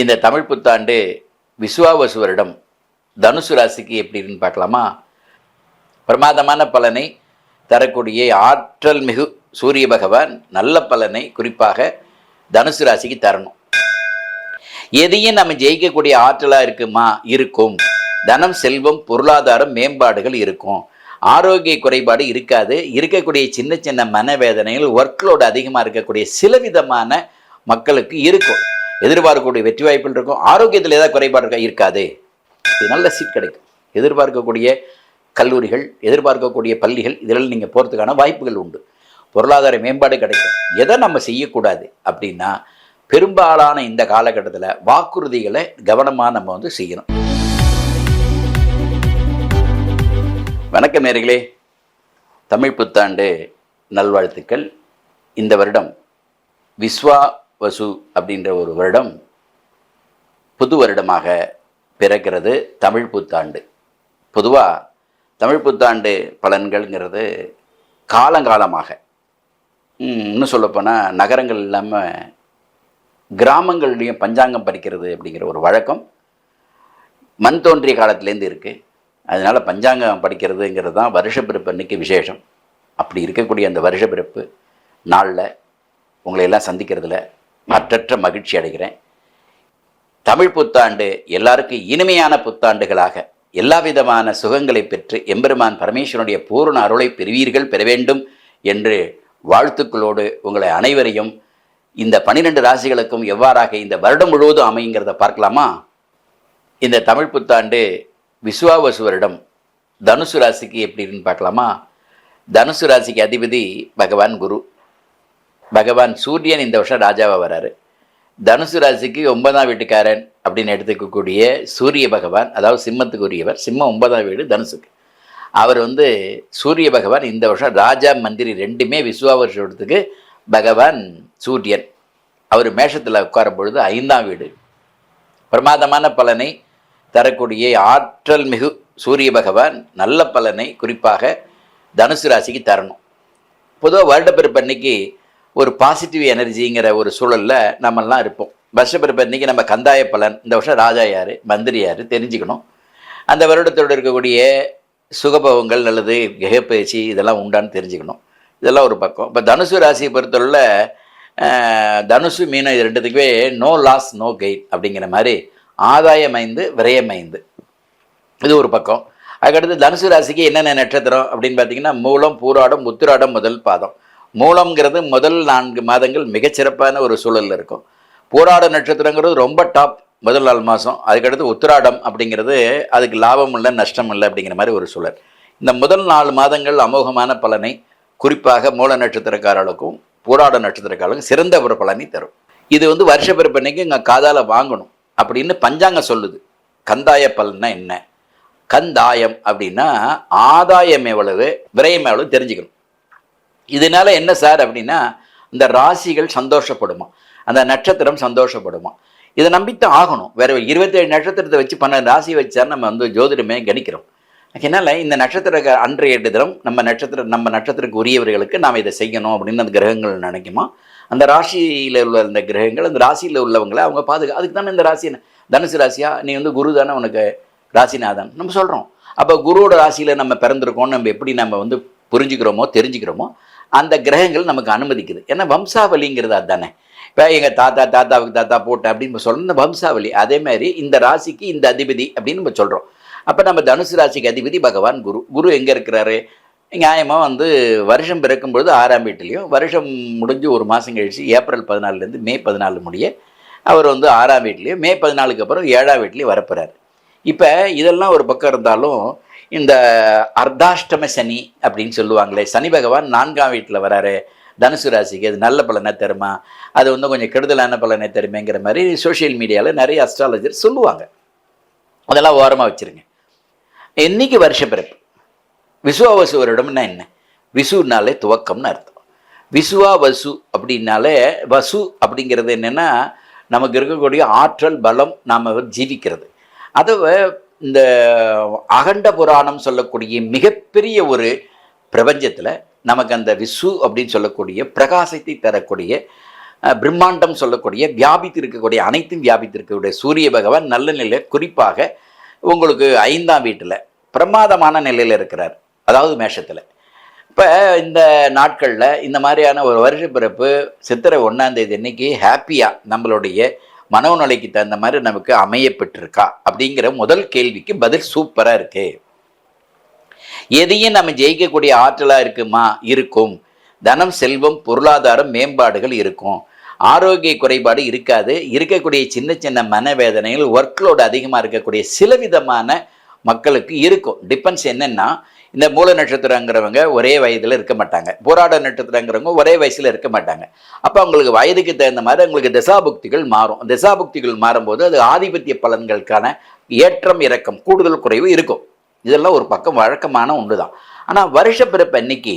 இந்த தமிழ் புத்தாண்டு விசுவாவசு வருடம் தனுசு ராசிக்கு எப்படின்னு பார்க்கலாமா? பிரமாதமான பலனை தரக்கூடிய ஆற்றல் மிகு சூரிய பகவான் நல்ல பலனை குறிப்பாக தனுசு ராசிக்கு தரணும். எதையும் நம்ம ஜெயிக்கக்கூடிய ஆற்றலாக இருக்குமா? இருக்கும். தனம் செல்வம் பொருளாதாரம் மேம்பாடுகள் இருக்கும். ஆரோக்கிய குறைபாடு இருக்காது. இருக்கக்கூடிய சின்ன சின்ன மனவேதனைகள் ஒர்க்லோடு அதிகமாக இருக்கக்கூடிய சில விதமான மக்களுக்கு இருக்கும். எதிர்பார்க்கக்கூடிய வெற்றி வாய்ப்புகள் இருக்கும். ஆரோக்கியத்தில் ஏதாவது குறைபாடு இருக்கா? இருக்காது. நல்ல சீட் கிடைக்கும். எதிர்பார்க்கக்கூடிய கல்லூரிகள் எதிர்பார்க்கக்கூடிய பள்ளிகள் இதில் நீங்கள் போகிறதுக்கான வாய்ப்புகள் உண்டு. பொருளாதார மேம்பாடு கிடைக்கும். எதை நம்ம செய்யக்கூடாது அப்படின்னா பெரும்பாலான இந்த காலகட்டத்தில் வாக்குறுதிகளை கவனமாக நம்ம வந்து செய்யணும். வணக்கம் நேர்களே. தமிழ் புத்தாண்டு நல்வாழ்த்துக்கள். இந்த வருடம் விஸ்வா வசு அப்படின்ற ஒரு வருடம் புது வருடமாக பிறக்கிறது தமிழ் புத்தாண்டு. பொதுவாக தமிழ் புத்தாண்டு பலன்கள்ங்கிறது காலங்காலமாக. இன்னும் சொல்லப்போனால் நகரங்கள் இல்லாமல் கிராமங்கள்லேயும் பஞ்சாங்கம் படிக்கிறது அப்படிங்கிற ஒரு வழக்கம் மண் தோன்றிய காலத்துலேருந்து இருக்குது அதனால் பஞ்சாங்கம் படிக்கிறதுங்கிறது தான் வருஷப்பிறப்பு அன்றைக்கி விசேஷம். அப்படி இருக்கக்கூடிய அந்த வருஷப்பிறப்பு நாளில் உங்களை எல்லாம் சந்திக்கிறதுல மற்றற்ற மகிழ்ச்சி அடைகிறேன். தமிழ் புத்தாண்டு எல்லாருக்கும் இனிமையான புத்தாண்டுகளாக எல்லா விதமான சுகங்களை பெற்று எம்பெருமான் பரமேஸ்வரனுடைய பூரண அருளை பெறுவீர்கள் பெற வேண்டும் என்று வாழ்த்துக்களோடு உங்களை அனைவரையும் இந்த பன்னிரெண்டு ராசிகளுக்கும் எவ்வாறாக இந்த வருடம் முழுவதும் அமையுங்கிறத பார்க்கலாமா? இந்த தமிழ் புத்தாண்டு விசுவாவசு வருடம் தனுசு ராசிக்கு எப்படின்னு பார்க்கலாமா? தனுசு ராசிக்கு அதிபதி பகவான் குரு. பகவான் சூரியன் இந்த வருஷம் ராஜாவாக வராரு. தனுசு ராசிக்கு ஒன்பதாம் வீட்டுக்காரன் அப்படின்னு எடுத்துக்கக்கூடிய சூரிய பகவான் அதாவது சிம்மத்துக்கு உரியவர் சிம்மம் ஒன்பதாம் வீடு தனுசுக்கு. அவர் வந்து சூரிய பகவான் இந்த வருஷம் ராஜா மந்திரி ரெண்டுமே விசுவாவருஷத்துக்கு பகவான் சூரியன். அவர் மேஷத்தில் உட்காரும் பொழுது ஐந்தாம் வீடு. பிரமாதமான பலனை தரக்கூடிய ஆற்றல் மிகு சூரிய பகவான் நல்ல பலனை குறிப்பாக தனுசு ராசிக்கு தரணும். பொதுவாக வருடப்பிறப்பு அன்னைக்கு ஒரு பாசிட்டிவ் எனர்ஜிங்கிற ஒரு சூழலில் நம்மெல்லாம் இருப்போம். வருஷப்பிறப்பு அன்னைக்கு நம்ம கந்தாய பலன் இந்த வருஷம் ராஜா யார் மந்திரி யார் தெரிஞ்சுக்கணும். அந்த வருடத்தோடு இருக்கக்கூடிய சுகபவங்கள் அல்லது கிரகப்பயிற்சி இதெல்லாம் உண்டான்னு தெரிஞ்சுக்கணும். இதெல்லாம் ஒரு பக்கம். இப்போ தனுசு ராசியை பொறுத்தவரையில் தனுசு மீனம் இது ரெண்டுத்துக்குமே நோ லாஸ் நோ கெயின் அப்படிங்கிற மாதிரி ஆதாயம் ஐந்து விரயம் ஐந்து. இது ஒரு பக்கம். அதுக்கடுத்து தனுசு ராசிக்கு என்னென்ன நட்சத்திரம் அப்படின்னு பார்த்தீங்கன்னா மூலம் பூராடம் உத்திராடம் முதல் பாதம். மூலம்ங்கிறது முதல் நான்கு மாதங்கள் மிகச்சிறப்பான ஒரு சூழலில் இருக்கும். போராட நட்சத்திரங்கிறது ரொம்ப டாப் முதல் நாள் மாதம் அதுக்கடுத்து உத்திராடம் அப்படிங்கிறது அதுக்கு லாபம் இல்லை நஷ்டம் இல்லை அப்படிங்கிற மாதிரி ஒரு சூழல். இந்த முதல் நாலு மாதங்கள் அமோகமான பலனை குறிப்பாக மூல நட்சத்திரக்காரர்களுக்கும் பூராட நட்சத்திரக்காரர்களுக்கும் சிறந்த ஒரு பலனை தரும். இது வந்து வருஷ பிறப்பன்னைக்கு இங்கே காதால் வாங்கணும் அப்படின்னு பஞ்சாங்கம் சொல்லுது. கந்தாய பலன்னா என்ன? கந்தாயம் அப்படின்னா ஆதாயம் எவ்வளவு விரயம் எவ்வளவு தெரிஞ்சுக்கணும். இதனால என்ன சார் அப்படின்னா இந்த ராசிகள் சந்தோஷப்படுமா? அந்த நட்சத்திரம் சந்தோஷப்படுமா? இதை நம்பித்தான் ஆகணும். வேற இருபத்தேழு நட்சத்திரத்தை வச்சு பன்னெண்டு ராசி வச்சா நம்ம வந்து ஜோதிடமே கணிக்கிறோம். அதனால இந்த நட்சத்திர அன்றைய தினம் நம்ம நட்சத்திர நம்ம நட்சத்திரக்கு உரியவர்களுக்கு நாம் இதை செய்யணும் அப்படின்னு அந்த கிரகங்கள் நினைக்குமா? அந்த ராசியில் உள்ள அந்த கிரகங்கள் அந்த ராசியில் உள்ளவங்களை அவங்க பாதுகா அதுக்கு தானே இந்த ராசி தனுசு ராசியா? நீ வந்து குரு தானே உனக்கு ராசிநாதன். நம்ம சொல்கிறோம் அப்போ குருவோட ராசியில் நம்ம பிறந்திருக்கோம் நம்ம எப்படி நம்ம வந்து புரிஞ்சுக்கிறோமோ தெரிஞ்சுக்கிறோமோ அந்த கிரகங்கள் நமக்கு அனுமதிக்குது. ஏன்னா வம்சாவளிங்கிறது அதுதானே இப்போ எங்கள் தாத்தா தாத்தாவுக்கு தாத்தா போட்டேன் அப்படின்னு நம்ம சொல்கிறோம் இந்த வம்சாவளி அதே மாதிரி இந்த ராசிக்கு இந்த அதிபதி அப்படின்னு நம்ம சொல்கிறோம் அப்போ நம்ம தனுசு ராசிக்கு அதிபதி பகவான் குரு. குரு எங்கே இருக்கிறாரு? நியாயமாக வந்து வருஷம் பிறக்கும் பொழுது ஆறாம் வீட்டிலையும் வருஷம் முடிஞ்சு ஒரு மாதம் கழிச்சு ஏப்ரல் பதினாலுலேருந்து மே பதினாலு முடிய அவர் வந்து ஆறாம் வீட்லேயும் மே பதினாலுக்கு அப்புறம் ஏழாம் வீட்லேயும் வரப்போகிறார் இப்போ இதெல்லாம் ஒரு பக்கம் இருந்தாலும் இந்த அர்த்தாஷ்டம சனி அப்படின்னு சொல்லுவாங்களே சனி பகவான் நான்காம் வீட்டில் வராரு. தனுசு ராசிக்கு அது நல்ல பலனை தருமா? அது வந்து கொஞ்சம் கெடுதலான பலனை தருமேங்கிற மாதிரி சோஷியல் மீடியாவில் நிறைய அஸ்ட்ராலஜர் சொல்லுவாங்க. அதெல்லாம் ஓரமாக வச்சுருங்க. என்னைக்கு வருஷ பிறப்பு? விசுவாவசு வருடம்னா என்ன? விசுனாலே துவக்கம்னு அர்த்தம். விசுவா வசு அப்படின்னாலே வசு அப்படிங்கிறது என்னென்னா நமக்கு இருக்கக்கூடிய ஆற்றல் பலம் நாம் ஜீவிக்கிறது. அதை இந்த அகண்ட புராணம் சொல்லக்கூடிய மிகப்பெரிய ஒரு பிரபஞ்சத்தில் நமக்கு அந்த விசு அப்படின்னு சொல்லக்கூடிய பிரகாசத்தை தரக்கூடிய பிரம்மாண்டம் சொல்லக்கூடிய வியாபித்து இருக்கக்கூடிய அனைத்தும் வியாபித்து இருக்கக்கூடிய சூரிய பகவான் நல்ல நிலையில் குறிப்பாக உங்களுக்கு ஐந்தாம் வீட்டில் பிரமாதமான நிலையில் இருக்கிறார். அதாவது மேஷத்தில். இப்போ இந்த நாட்களில் இந்த மாதிரியான ஒரு வருஷ பிறப்பு சித்திரை ஒன்றாந்தேதி அன்னைக்கு ஹாப்பியாக நம்மளுடைய மனோநிலைக்கு தகுந்த மாதிரி நமக்கு அமையப்பட்டிருக்கா? அப்படிங்கிற முதல் கேள்விக்கு பதில் சூப்பராக இருக்கு. எதையும் நம்ம ஜெயிக்கக்கூடிய ஆற்றலாக இருக்குமா? இருக்கும். தனம் செல்வம் பொருளாதாரம் மேம்பாடுகள் இருக்கும். ஆரோக்கிய குறைபாடு இருக்காது. இருக்கக்கூடிய சின்ன சின்ன மனவேதனைகள் ஒர்க்லோடு அதிகமாக இருக்கக்கூடிய சில விதமான மக்களுக்கு இருக்கும். டிபெண்ட்ஸ் என்னென்னா இந்த மூல நட்சத்திரங்கிறவங்க ஒரே வயதில் இருக்க மாட்டாங்க. போராட நட்சத்திரங்கிறவங்க ஒரே வயசில் இருக்க மாட்டாங்க. அப்போ அவங்களுக்கு வயதுக்கு தகுந்த மாதிரி அவங்களுக்கு திசாபுக்திகள் மாறும். திசாபுக்திகள் மாறும்போது அது ஆதிபத்திய பலன்களுக்கான ஏற்றம் இறக்கம் கூடுதல் குறைவு இருக்கும். இதெல்லாம் ஒரு பக்கம் வழக்கமான ஒன்று தான் ஆனால் வருஷ பிறப்பு அன்னைக்கு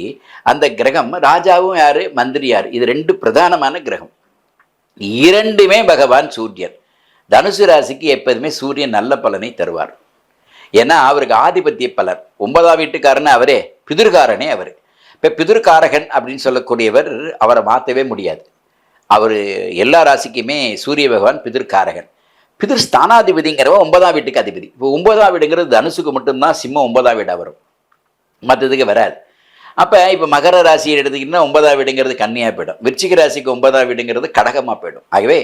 அந்த கிரகம் ராஜாவும் யார்? மந்திரி யார்? இது ரெண்டு பிரதானமான கிரகம். இரண்டுமே பகவான் சூரியன். தனுசு ராசிக்கு எப்போதுமே சூரியன் நல்ல பலனை தருவார். ஏன்னா அவருக்கு ஆதிபத்திய பலர். ஒன்பதாம் வீட்டுக்காரன்னு அவரே பிதிர்காரனே அவர். இப்போ பிதிர்காரகன் அப்படின்னு சொல்லக்கூடியவர் அவரை மாற்றவே முடியாது. அவர் எல்லா ராசிக்குமே சூரிய பகவான் பிதிர்காரகன். பிதிர் ஸ்தானாதிபதிங்கிறவ ஒன்பதாம் வீட்டுக்கு அதிபதி. இப்போ ஒன்பதாம் வீடுங்கிறது தனுசுக்கு மட்டும்தான் சிம்மம் ஒன்பதாம் வீடாக வரும். மற்றதுக்கு வராது. அப்போ இப்போ மகர ராசியை எடுத்துக்கிட்டிங்கன்னா ஒன்பதாம் வீடுங்கிறது கன்னியாக போயிடும். விருச்சிக ராசிக்கு ஒன்பதாம் வீடுங்கிறது கடகமாக போயிடும். ஆகவே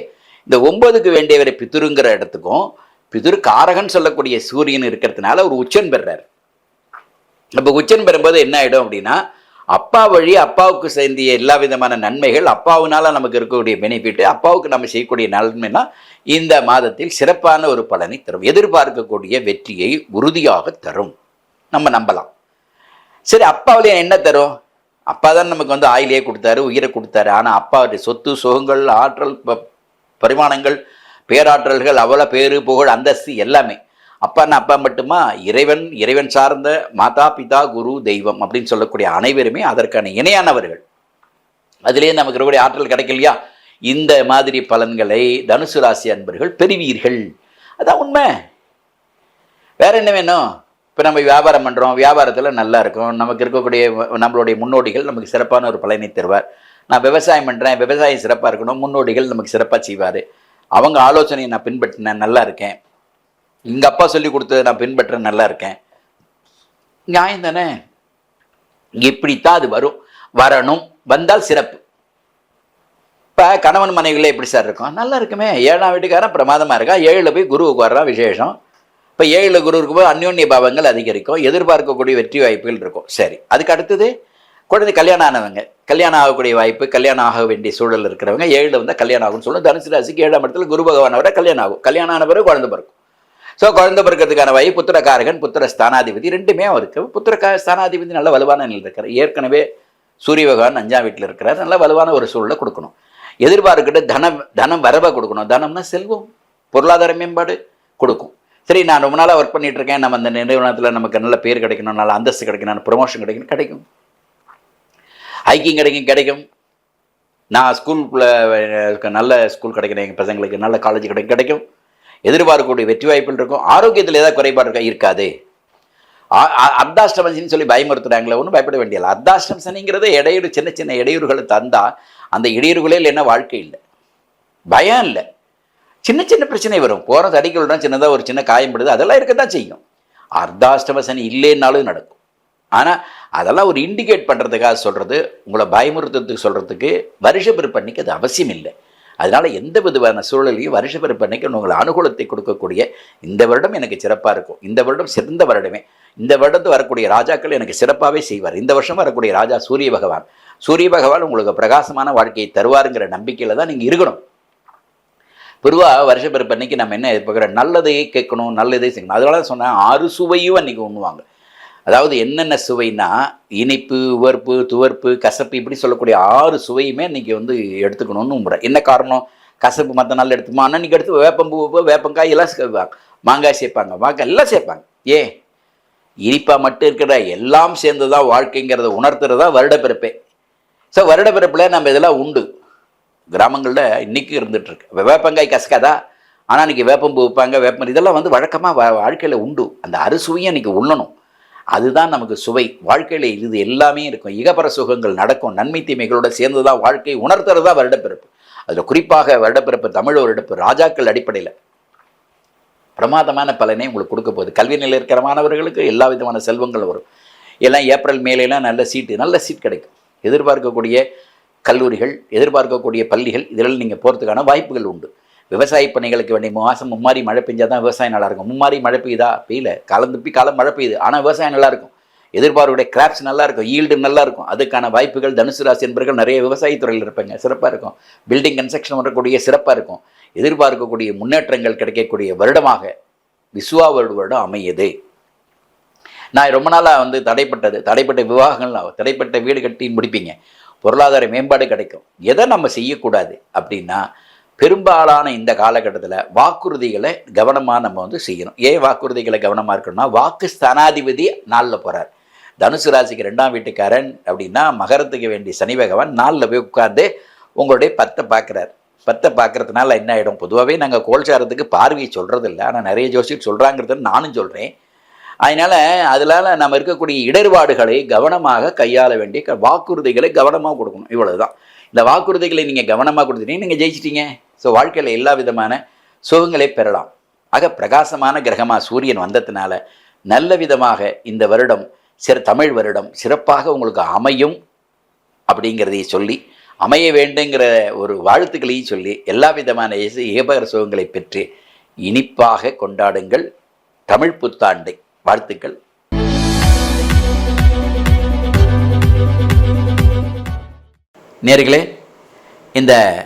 இந்த ஒன்பதுக்கு வேண்டியவரை பிதுருங்கிற இடத்துக்கும் பிதுரு காரகன் சொல்லக்கூடிய சூரியன் இருக்கிறதுனால ஒரு உச்சன் பெறார். அப்போ உச்சன் பெறும்போது என்ன ஆகிடும் அப்படின்னா அப்பா வழி அப்பாவுக்கு சேர்ந்திய எல்லா விதமான நன்மைகள் அப்பாவுனால நமக்கு இருக்கக்கூடிய பெனிஃபிட் அப்பாவுக்கு நம்ம செய்யக்கூடிய நன்மைனா இந்த மாதத்தில் சிறப்பான ஒரு பலனை தரும். எதிர்பார்க்கக்கூடிய வெற்றியை உறுதியாக தரும். நம்ம நம்பலாம். சரி அப்பாவிலே என்ன தரும்? அப்பா தான் நமக்கு வந்து ஆயிலே கொடுத்தாரு உயிரை கொடுத்தாரு. ஆனால் அப்பாவுடைய சொத்து சுகங்கள் ஆற்றல் ப- பரிமாணங்கள் பேராற்றல்கள் அவ்வளோ பேரு புகழ் அந்தஸ்து எல்லாமே. அப்பான்னா அப்பா மட்டுமா? இறைவன் இறைவன் சார்ந்த மாதா பிதா குரு தெய்வம் அப்படின்னு சொல்லக்கூடிய அனைவருமே அதற்கான இணையானவர்கள். அதிலே நமக்கு இருக்கக்கூடிய ஆற்றல் கிடைக்கலையா இந்த மாதிரி பலன்களை தனுசு ராசி அன்பர்கள் பெறுவீர்கள். அதான் உண்மை. வேற என்ன வேணும்? இப்போ நம்ம வியாபாரம் பண்ணுறோம் வியாபாரத்தில் நல்லா இருக்கும். நமக்கு இருக்கக்கூடிய நம்மளுடைய முன்னோடிகள் நமக்கு சிறப்பான ஒரு பலனை தருவார். நான் விவசாயம் பண்ணுறேன் விவசாயம் சிறப்பாக இருக்கணும். முன்னோடிகள் நமக்கு சிறப்பாக செய்வார். அவங்க ஆலோசனையை நான் பின்பற்றினேன் நல்லா இருக்கேன். எங்கள் அப்பா சொல்லி கொடுத்ததை நான் பின்பற்றேன் நல்லா இருக்கேன். நியாயம் தானே? இப்படித்தான் அது வரும். வரணும். வந்தால் சிறப்பு. இப்போ கணவன் மனைவிகளே எப்படி சார் இருக்கும்? நல்லா இருக்குமே. ஏழாம் வீட்டுக்காரன் பிரமாதமாக இருக்கா? ஏழில் போய் குருவுக்கு வர்றான் விசேஷம். இப்போ ஏழில் குரு இருக்கும்போது அந்யோன்ய பாவங்கள் அதிகரிக்கும். எதிர்பார்க்கக்கூடிய வெற்றி வாய்ப்புகள் இருக்கும். சரி. அதுக்கு அடுத்தது? குழந்தை கல்யாணம் ஆனவங்க கல்யாணம் ஆகக்கூடிய வாய்ப்பு கல்யாணம் ஆக வேண்டிய சூழல் இருக்கிறவங்க ஏழில் வந்தால் கல்யாணம் ஆகும்னு சொல்லுவோம் தனுசு ராசிக்கு ஏழாம் இடத்துல குரு பகவான் வர கல்யாணம் ஆகும். கல்யாணம் ஆன பிறகு குழந்தை பிறக்கும். ஸோ குழந்தை பிறக்கிறதுக்கான வாய்ப்பு புத்திரக்காரகன் புத்திர ஸ்தானாதிபதி ரெண்டுமே அவருக்கு. புத்திர ஸ்தானாதிபதி நல்ல வலுவான நிலையில் இருக்கிறார் ஏற்கனவே சூரிய பகவான் அஞ்சாம் வீட்டில் இருக்கிறார். நல்ல வலுவான ஒரு சூழலை கொடுக்கணும். எதிர்பார்க்கிட்ட தனம் தனம் வரவை கொடுக்கணும். தனம்னா செல்வம் பொருளாதார மேம்பாடு கொடுக்கும். சரி நான் ரொம்ப நாளாக ஒர்க் பண்ணிட்டு இருக்கேன். நம்ம அந்த நிறுவனத்தில் நமக்கு நல்ல பேர் கிடைக்கணும் நல்ல அந்தஸ்து கிடைக்கணும் ப்ரொமோஷன் கிடைக்கணும் கிடைக்கும். ஐக்கியம் கிடைக்கும் கிடைக்கும். நான் ஸ்கூலுக்குள்ள நல்ல ஸ்கூல் கிடைக்கணும் எங்கள் பசங்களுக்கு நல்ல காலேஜ் கிடைக்கும் கிடைக்கும். எதிர்பார்க்கக்கூடிய வெற்றி வாய்ப்புகள் இருக்கும். ஆரோக்கியத்தில் ஏதாவது குறைபாடு இருக்கா? இருக்காது. ஆ- சொல்லி பயமுறுத்துறாங்களே ஒன்றும் பயப்பட வேண்டியதில்லை அர்த்தாஷ்டம சனிங்கிறது இடையூறு சின்ன சின்ன இடையூறுகளை தந்தால் அந்த இடையூறுகளே இல்லைன்னா வாழ்க்கை இல்லை. பயம் இல்லை. சின்ன சின்ன பிரச்சனை வரும். போகிற தடிக்கல் சின்னதாக ஒரு சின்ன காயம் படுது. அதெல்லாம் இருக்க தான் செய்யும். அர்த்தாஷ்டம சனி இல்லைன்னாலும் நடக்கும். ஆனால் அதெல்லாம் ஒரு இண்டிகேட் பண்ணுறதுக்காக சொல்கிறது உங்களை பயமுறுத்துறதுக்கு சொல்கிறதுக்கு வருஷ பிறப்பன்னைக்கு அது அவசியம் இல்லை. அதனால் எந்த விதமான சூழலையும் வருஷ பிறப்பன்னைக்கு உங்களை அனுகூலத்தை கொடுக்கக்கூடிய இந்த வருடம் எனக்கு சிறப்பாக இருக்கும். இந்த வருடம் சிறந்த வருடமே. இந்த வருடத்து வரக்கூடிய ராஜாக்கள் எனக்கு சிறப்பாகவே செய்வார். இந்த வருஷம் வரக்கூடிய ராஜா சூரிய பகவான். சூரிய பகவான் உங்களுக்கு பிரகாசமான வாழ்க்கையை தருவாருங்கிற நம்பிக்கையில் தான் நீங்கள் இருக்கணும். பொதுவாக வருஷ பிறப்பு அன்னைக்கு நம்ம என்ன எதிர்பார்க்குறோம்? நல்லதையே கேட்கணும் நல்லதே செய்யணும். அதனால தான் சொன்னேன் ஆறு சுவையும் அன்னைக்கு உண்ணுவாங்க. அதாவது என்னென்ன சுவைனா இனிப்பு உவர்ப்பு துவர்ப்பு கசப்பு இப்படி சொல்லக்கூடிய ஆறு சுவையுமே இன்னைக்கு வந்து எடுத்துக்கணும்னு உம்புறேன் என்ன காரணம்? கசப்பு மற்ற நாள் எடுத்துமா அன்னைக்கு எடுத்து வேப்பம்பூ வேப்பங்காய் எல்லாம் சேர்ப்பாங்க மாங்காய் சேர்ப்பாங்க. மாங்காய் எல்லாம் சேர்ப்பாங்க. ஏ இனிப்பாக மட்டும் இருக்கிற எல்லாம் சேர்ந்து தான் வாழ்க்கைங்கிறத உணர்த்துறது தான் வருடப்பிறப்பே. ஸோ வருடப்பிறப்பில் நம்ம இதெல்லாம் உண்டு. கிராமங்களில் இன்றைக்கும் இருந்துகிட்ருக்கு வேப்பங்காய் கசக்காதா? ஆனால் இன்னைக்கு வேப்பம்பூ வைப்பாங்க வேப்பம் இதெல்லாம் வந்து வழக்கமாக வாழ்க்கையில் உண்டு. அந்த அறுசுவையும் இன்றைக்கி உண்ணணும். அதுதான் நமக்கு சுவை. வாழ்க்கையில் இது எல்லாமே இருக்கும். இகபர சுகங்கள் நடக்கும். நன்மை தீமைகளோட சேர்ந்து தான் வாழ்க்கை உணர்த்துறது தான் வருடப்பிறப்பு. அதில் குறிப்பாக வருடப்பிறப்பு தமிழ் வருடப்பு ராஜாக்கள் அடிப்படையில். பிரமாதமான பலனை உங்களுக்கு கொடுக்க போகுது. கல்வி நிலை இருக்கிற மாணவர்களுக்கு எல்லா விதமான செல்வங்கள் வரும். எல்லாம் ஏப்ரல் மேலேலாம் நல்ல சீட்டு நல்ல சீட் கிடைக்கும். எதிர்பார்க்கக்கூடிய கல்லூரிகள் எதிர்பார்க்கக்கூடிய பள்ளிகள் இதெல்லாம் நீங்கள் போகிறதுக்கான வாய்ப்புகள் உண்டு. விவசாய பணிகளுக்கு வேண்டிய மாதம் மும்மாரி மழை பெஞ்சால் தான் விவசாயம் நல்லாயிருக்கும். மும்மாரி மழை பெய்யுதா? பெய்யல. காலம் துப்பி காலம் மழை பெய்யுது. ஆனால் விவசாயம் நல்லாயிருக்கும். எதிர்பார்ப்புடைய கிராப்ஸ் நல்லாயிருக்கும். ஈல்டு நல்லாயிருக்கும். அதுக்கான வாய்ப்புகள் தனுசு ராசி என்பர்கள் நிறைய விவசாயத்துறையில் இருப்பாங்க. சிறப்பாக இருக்கும். பில்டிங் கன்ஸ்ட்ரக்ஷன் வரக்கூடிய சிறப்பாக இருக்கும். எதிர்பார்க்கக்கூடிய முன்னேற்றங்கள் கிடைக்கக்கூடிய வருடமாக விசுவா வருட வருடம் அமையுது. நான் ரொம்ப நாளாக வந்து தடைப்பட்டது. தடைப்பட்ட விவாகங்கள் தடைப்பட்ட வீடு கட்டி முடிப்பீங்க. பொருளாதார மேம்பாடு கிடைக்கும். எதை நம்ம செய்யக்கூடாது அப்படின்னா பெரும்பாலான இந்த காலகட்டத்தில் வாக்குறுதிகளை கவனமாக நம்ம வந்து செய்யணும். ஏன் வாக்குறுதிகளை கவனமாக இருக்கணும்னா வாக்கு ஸ்தானாதிபதி நாளில் போகிறார் தனுசு ராசிக்கு ரெண்டாம் வீட்டுக்காரன் அப்படின்னா மகரத்துக்கு வேண்டிய சனி பகவான் நாளில் போய் உட்கார்ந்து உங்களுடைய பத்தை பார்க்குறார் பத்தை பார்க்கறதுனால என்ன ஆகிடும் பொதுவாகவே நாங்கள் கோல்சாரத்துக்கு பார்வையை சொல்கிறது இல்லை ஆனால் நிறைய ஜோசியர் சொல்கிறாங்கிறது நானும் சொல்கிறேன் அதனால் அதனால் நம்ம இருக்கக்கூடிய இடர்பாடுகளை கவனமாக கையாள வேண்டிய க- வாக்குறுதிகளை கவனமாக கொடுக்கணும். இவ்வளோ தான் இந்த வாக்குறுதிகளை நீங்கள் கவனமாக கொடுத்துட்டீங்க நீங்கள் ஜெயிச்சிட்டீங்க. ஸோ வாழ்க்கையில் எல்லா விதமான சுகங்களை பெறலாம். ஆக பிரகாசமான கிரகமாக சூரியன் வந்ததுனால நல்ல விதமாக இந்த வருடம் சிற தமிழ் வருடம் சிறப்பாக உங்களுக்கு அமையும் அப்படிங்கிறதையும் சொல்லி அமைய வேண்டுங்கிற ஒரு வாழ்த்துக்களையும் சொல்லி எல்லா விதமான இசை- ஏபகர சுகங்களை பெற்று இனிப்பாக கொண்டாடுங்கள். தமிழ் புத்தாண்டை வாழ்த்துக்கள். நேர்களே இந்த